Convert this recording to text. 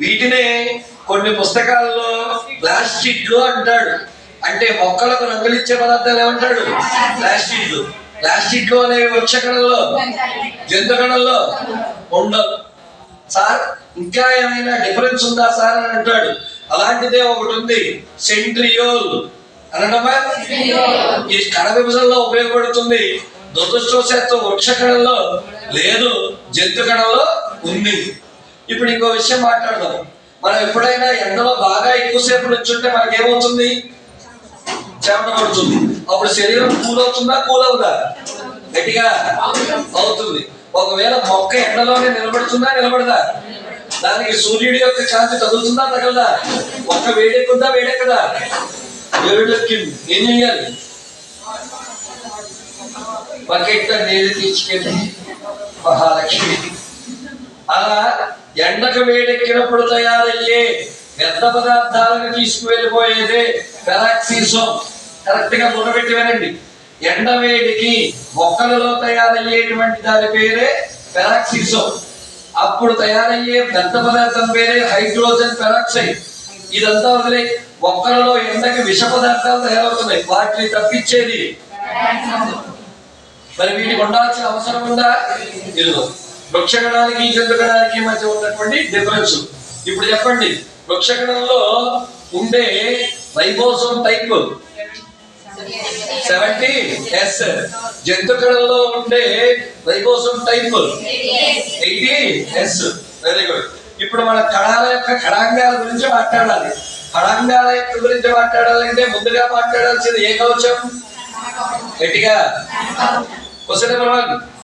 వీటినే కొన్ని పుస్తకాల్లో ప్లాస్టిక్ అంటాడు. అంటే మొక్కలకు రంగులిచ్చే పదార్థాలు ఏమంటాడు? ప్లాస్టిక్లు ప్లాస్టిక్ అనేవి వృక్ష కణంలో జంతు కణంలో ఉండవు. సార్ ఇంకా ఏమైనా డిఫరెన్స్ ఉందా సార్ అని అంటాడు. అలాంటిదే ఒకటి ఉంది సెంట్రియోల్. అనడమా? ఈ కణ విభజనలో ఉపయోగపడుతుంది. దురదృష్టవశాత్తు వృక్ష కణంలో లేదు జంతు కణంలో ఉంది. ఇప్పుడు ఇంకో విషయం మాట్లాడదాం. మనం ఎప్పుడైనా ఎండలో బాగా ఎక్కువసేపు నుంచుంటే మనకి ఏమవుతుంది చెమట పడుతుంది. అప్పుడు శరీరం కూల్ అవుతుందా కూల్ అవుదా గట్టిగా అవుతుంది. ఒకవేళ మొక్క ఎండలోనే నిలబడుతుందా నిలబడదా? దానికి సూర్యుడి యొక్క కాంతి తగులుతుందా తగలదా? మొక్క వేడెక్కుద్దా వేడెక్కదా? వేడెక్కింది ఏం చెయ్యాలి బకెట్ నీళ్ళు తీసుకెళ్ళి మహాలక్ష్మి. అలా ఎండకు వేడెక్కినప్పుడు తయారయ్యే వ్యర్థ పదార్థాలను తీసుకువెళ్ళిపోయేదే పెరాక్సీసోమ్. కరెక్ట్గా గుర్రబెట్టి వినండి. ఎండ వేడికి మొక్కలలో తయారయ్యేటువంటి దాని పేరే పెరాక్సీసోమ్. అప్పుడు తయారయ్యే వ్యర్థ పదార్థం పేరే హైడ్రోజన్ పెరాక్సైడ్. ఇదంతా వదిలే మొక్కలలో ఎండకి విష పదార్థాలు తయారవుతున్నాయి. వాటిని తప్పించేది. మరి వీటికి ఉండాల్సిన అవసరం ఉందా? ఇదిగో వృక్షగణానికి జంతుగణానికి మధ్య ఉన్నటువంటి డిఫరెన్స్ ఇప్పుడు చెప్పండి వృక్షగణంలో ఉండే రైబోసోమ్ టైప్? సెవెంటీ? ఎస్. జంతుగణంలో ఉండే ribosome type? Eighty? Yes. Very good. ఇప్పుడు మన కణాల యొక్క కణాంగాల గురించి మాట్లాడాలి. కణాంగాల యొక్క గురించి మాట్లాడాలంటే ముందుగా మాట్లాడాల్సింది ఏ కవచం? గట్టిగా. క్వశ్చన్